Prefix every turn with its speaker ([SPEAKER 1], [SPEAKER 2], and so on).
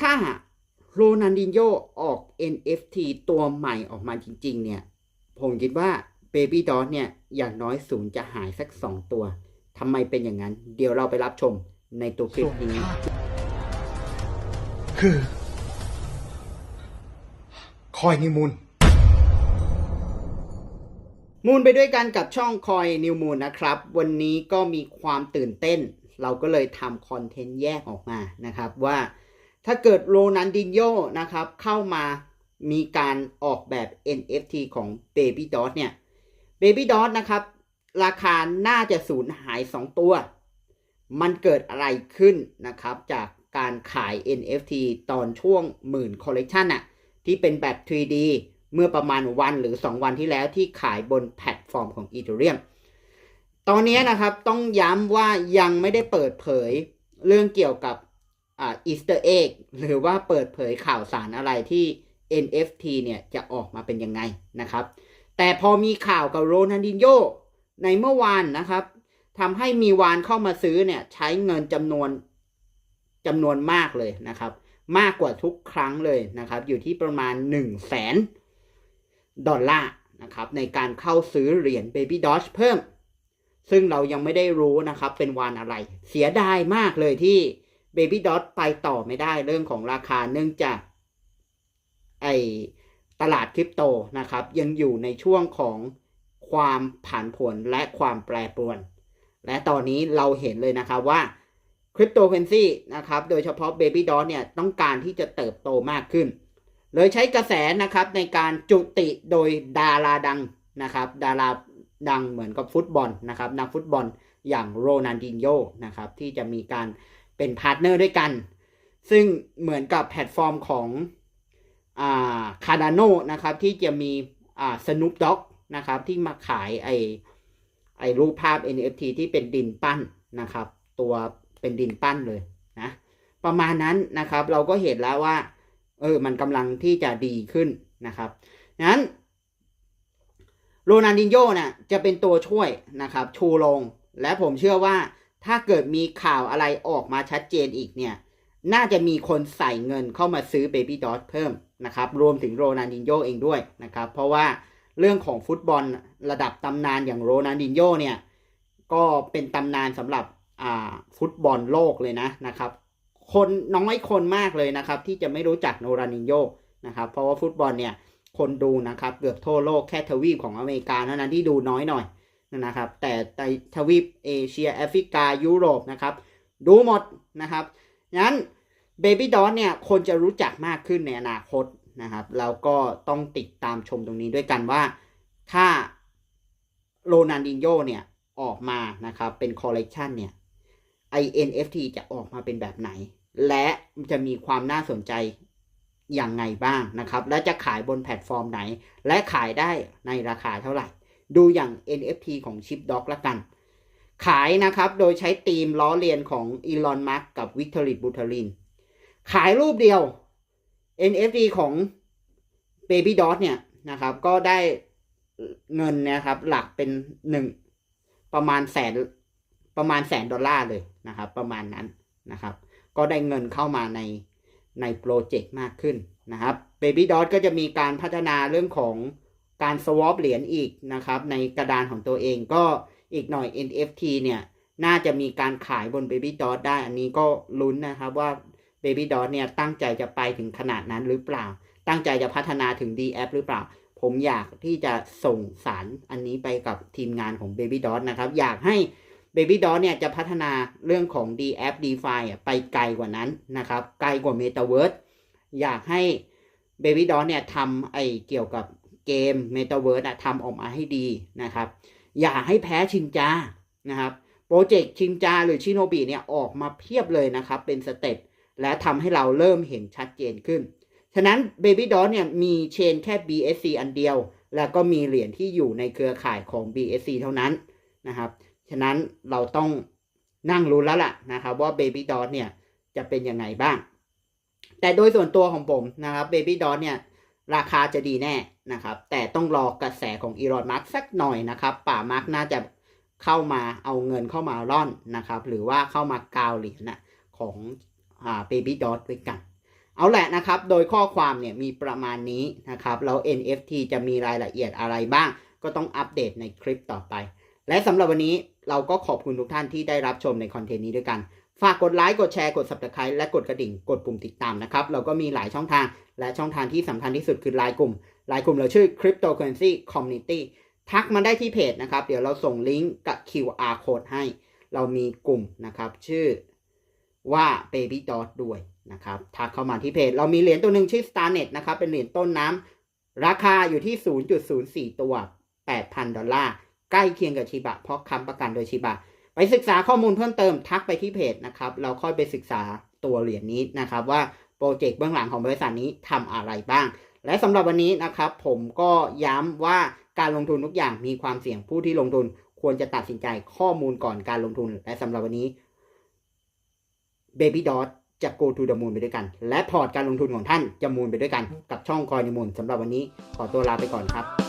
[SPEAKER 1] ถ้าโรนันดินโยออก NFT ตัวใหม่ออกมาจริง ๆ เนี่ย ผมคิดว่า Baby d o เนี่ย อย่างน้อยศูนย์จะหายสัก 2 ตัวทำไมเป็นอย่างนั้น เดี๋ยวเราไปรับชมในตัวคลิปนี้
[SPEAKER 2] คือ คอยนิวมูล
[SPEAKER 1] มูลไปด้วยกันกับช่องคอยนิวมูลนะครับ วันนี้ก็มีความตื่นเต้น เราก็เลยทำคอนเทนต์แยกออกมานะครับว่า ถ้าเกิดโรนันดินโยนะครับ เข้ามามีการออกแบบ NFT ของ Baby d o t เนี่ย Baby d o t นะครับ ราคาน่าจะสูญหาย 2 ตัว มันเกิดอะไรขึ้นนะครับ จากการขาย NFT ตอนช่วงหมื่นคอลเลกชันอะที่เป็นแบบ 3D เมื่อประมาณวันหรือ 2 วันที่แล้วที่ขายบนแพลตฟอร์มของ Ethereum ตอนนี้นะครับต้องย้ำว่ายังไม่ได้เปิดเผยเรื่องเกี่ยวกับ อ่า Easter egg หรือว่าเปิดเผยข่าวสารอะไรที่ NFT เนี่ยจะออกมาเป็นยังไงนะครับ แต่พอมีข่าวกับโรนันดินโยในเมื่อวานนะครับทำให้มีวานเข้ามาซื้อเนี่ยใช้เงินจำนวนจำนวนมากเลยนะครับ มากกว่าทุกครั้งเลยนะครับ อยู่ที่ประมาณ 1 0 0 0 0แสนดอลลาร์นะครับในการเข้าซื้อเหรียญ Baby Doge เพิ่ม ซึ่งเรายังไม่ได้รู้นะครับเป็นวานอะไร เสียดายมากเลยที่ Baby Dot ไปต่อไม่ได้เรื่องของราคาเนื่องจากไอตลาดคริปโตนะครับ ยังอยู่ในช่วงของความผันผวนและความแปรปรวน และตอนนี้เราเห็นเลยนะครับว่าคริปโตเคนซีนะครับ โดยเฉพาะ Baby Dot เนี่ยต้องการที่จะเติบโตมากขึ้น เลยใช้กระแสนะครับในการจุติโดยดาราดังนะครับ ดาราดังเหมือนกับฟุตบอลนะครับนักฟุตบอลอย่างโรนันดินโยนะครับที่จะมีการ เป็นพาร์ทเนอร์ด้วยกัน ซึ่งเหมือนกับแพลตฟอร์มของอ่าคาร์ดาโนนะครับ ที่จะมีอ่าสนุปด็อกนะครับ ที่มาขายไอไอรูปภาพ NFT ที่เป็นดินปั้นนะครับ ตัวเป็นดินปั้นเลยนะประมาณนั้นนะครับ เราก็เห็นแล้วว่า เออ มันกำลังที่จะดีขึ้นนะครับนั้นโรนันดินโยเนี่ยจะเป็นตัวช่วยนะครับ ชูลงและผมเชื่อว่า ถ้าเกิดมีข่าวอะไรออกมาชัดเจนอีกเนี่ย น่าจะมีคนใส่เงินเข้ามาซื้อ Baby d o t เพิ่มนะครับ รวมถึงโรนันดินโยเองด้วยนะครับ เพราะว่าเรื่องของฟุตบอลระดับตำนานอย่างโรนันดินโยเนี่ย ก็เป็นตำนานสำหรับฟุตบอลโลกเลยนะนะครับ คนน้อยคนมากเลยนะครับ ที่จะไม่รู้จักโนรานินโยนะครับ เพราะว่าฟุตบอลเนี่ยคนดูนะครับ เกือบทั่วโลกแค่ทวีปของอเมริกาเท่านั้นที่ดูน้อยหน่อย นะครับ แต่ในทวีปเอเชียแอฟริกายุโรปนะครับ ดูหมดนะครับงั้น Baby d o t เนี่ยคนจะรู้จักมากขึ้นในอนาคตนะครับแล้วก็ต้องติดตามชมตรงนี้ด้วยกันว่า ถ้าโรนันดินโยเนี่ยออกมานะครับเป็นคอลเลกชันเนี่ย INFT จะออกมาเป็นแบบไหน และจะมีความน่าสนใจอย่างไงบ้างนะครับ และจะขายบนแพลตฟอร์มไหน และขายได้ในราคาเท่าไหร่ ดูอย่าง NFT ของ Chip Dog ละกัน ขายนะครับ โดยใช้ธีมล้อเลียนของอีลอนมัสกับวิกตอริบูทาริน ขายรูปเดียว NFT ของ Baby Dot เนี่ยนะครับ ก็ได้เงินนะครับ หลักเป็นหนึ่งประมาณแสนประมาณแสนดอลลาร์เลยนะครับ ประมาณนั้นนะครับ ก็ได้เงินเข้ามาในในโปรเจกต์มากขึ้นนะครับ Baby Dot ก็จะมีการพัฒนาเรื่องของ การ swap เหรียญอีกนะครับในกระดานของตัวเองก็อีกหน่อย NFT เนี่ยน่าจะมีการขายบน Baby Dot ได้ อันนี้ก็ลุ้นนะครับว่า Baby Dot เนี่ยตั้งใจจะไปถึงขนาดนั้นหรือเปล่า ตั้งใจจะพัฒนาถึง D App หรือเปล่า ผมอยากที่จะส่งสารอันนี้ไปกับทีมงานของ Baby Dot นะครับ อยากให้ Baby Dot เนี่ยจะพัฒนาเรื่องของ D App DeFi ไปไกลกว่านั้นนะครับ ไกลกว่า Metaverse อยากให้ Baby Dot เนี่ยทำไอเกี่ยวกับ เกม Metaverse อะทำออกมาให้ดีนะครับ อย่าให้แพ้ชินจานะครับโปรเจกต์ชินจาหรือชิโนบิเนี่ยออกมาเพียบเลยนะครับ เป็นสเต็ปและทำให้เราเริ่มเห็นชัดเจนขึ้น ฉะนั้น Baby d o t เนี่ยมีเชนแค่ BSC อันเดียว แล้วก็มีเหรียญที่อยู่ในเครือข่ายของ BSC เท่านั้นนะครับ ฉะนั้นเราต้องนั่งรู้นแล้วล่ะนะครับว่า Baby d o t เนี่ยจะเป็นยังไงบ้าง แต่โดยส่วนตัวของผมนะครับ Baby d o t เนี่ยราคาจะดีแน่ นะครับ แต่ต้องรอกระแสของอีรอนมาร์กสักหน่อยนะครับ ป่ามาร์กน่าจะเข้ามาเอาเงินเข้ามาร่อนนะครับ หรือว่าเข้ามากาวเหรียญนะของอ่า Baby d o t ด้วยกัน เอาแหละนะครับ โดยข้อความเนี่ยมีประมาณนี้นะครับ แล้ว NFT จะมีรายละเอียดอะไรบ้าง ก็ต้องอัปเดตในคลิปต่อไป และสำหรับวันนี้เราก็ขอบคุณทุกท่านที่ได้รับชมในคอนเทนต์นี้ด้วยกัน ฝากกดไลค์ กดแชร์ กด subscribe และกดกระดิ่ง กดปุ่มติดตามนะครับ เราก็มีหลายช่องทาง และช่องทางที่สำคัญที่สุดคือไลน์กลุ่มไลน์กลุ่มเราชื่อ Cryptocurrency Community ทักมาได้ที่เพจนะครับ เดี๋ยวเราส่งลิงก์กับ QR code ให้ เรามีกลุ่มนะครับ ชื่อว่า Baby Dot ด้วยนะครับ ทักเข้ามาที่เพจ เรามีเหรียญตัวหนึ่งชื่อ Starnet นะครับ เป็นเหรียญต้นน้ำ ราคาอยู่ที่ 0.04 ตัว 8,000 ดอลลาร์ ใกล้เคียงกับชิบะ เพราะค้ำประกันโดยชิบะ ไปศึกษาข้อมูลเพิ่มเติม ทักไปที่เพจนะครับ เราค่อยไปศึกษาตัวเหรียญนี้นะครับว่า โปรเจกต์เบื้องหลังของบริษัทนี้ทำอะไรบ้าง และสำหรับวันนี้นะครับผมก็ย้ำว่าการลงทุนทุกอย่างมีความเสี่ยงผู้ที่ลงทุน ควรจะตัดสินใจข้อมูลก่อนการลงทุน และสำหรับวันนี้ Baby Dot จะ go to the moon ไปด้วยกัน และพอร์ตการลงทุนของท่านจะมูลไปด้วยกัน กับช่องคอยในมูลสำหรับวันนี้ขอตัวลาไปก่อนครับ